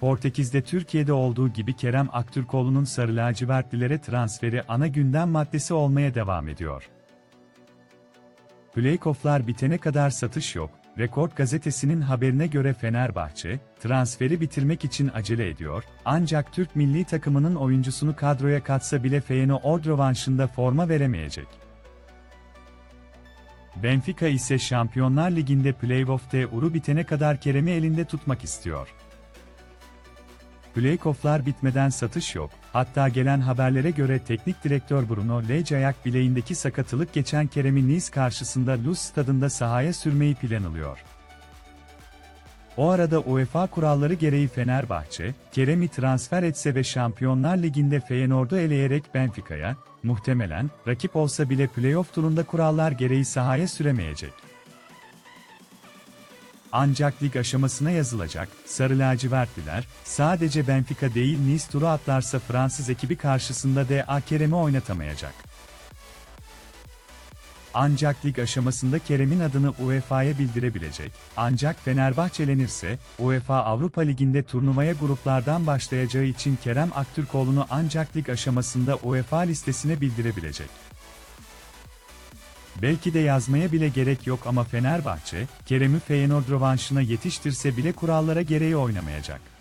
Portekiz'de Türkiye'de olduğu gibi Kerem Aktürkoğlu'nun sarı lacivertlilere transferi ana gündem maddesi olmaya devam ediyor. Playoff'lar bitene kadar satış yok. Rekord gazetesinin haberine göre Fenerbahçe, transferi bitirmek için acele ediyor, ancak Türk milli takımının oyuncusunu kadroya katsa bile Feyenoord rövanşında forma veremeyecek. Benfica ise Şampiyonlar Ligi'nde playoff'te uru bitene kadar Kerem'i elinde tutmak istiyor. Playoff'lar bitmeden satış yok. Hatta gelen haberlere göre teknik direktör Bruno Lage ayak bileğindeki sakatılık geçen Kerem'i Nice karşısında Luz stadında sahaya sürmeyi planlıyor. O arada UEFA kuralları gereği Fenerbahçe, Kerem'i transfer etse ve Şampiyonlar Ligi'nde Feyenoord'u eleyerek Benfica'ya, muhtemelen, rakip olsa bile playoff turunda kurallar gereği sahaya süremeyecek. Ancak lig aşamasına yazılacak, Sarı lacivertliler, sadece Benfica değil Nice turu atlarsa Fransız ekibi karşısında da Kerem'i oynatamayacak. Ancak lig aşamasında Kerem'in adını UEFA'ya bildirebilecek. Ancak Fenerbahçelenirse, UEFA Avrupa Ligi'nde turnuvaya gruplardan başlayacağı için Kerem Aktürkoğlu'nu ancak lig aşamasında UEFA listesine bildirebilecek. Belki de yazmaya bile gerek yok ama Fenerbahçe, Kerem'i Feyenoord rövanşına yetiştirse bile kurallara gereği oynamayacak.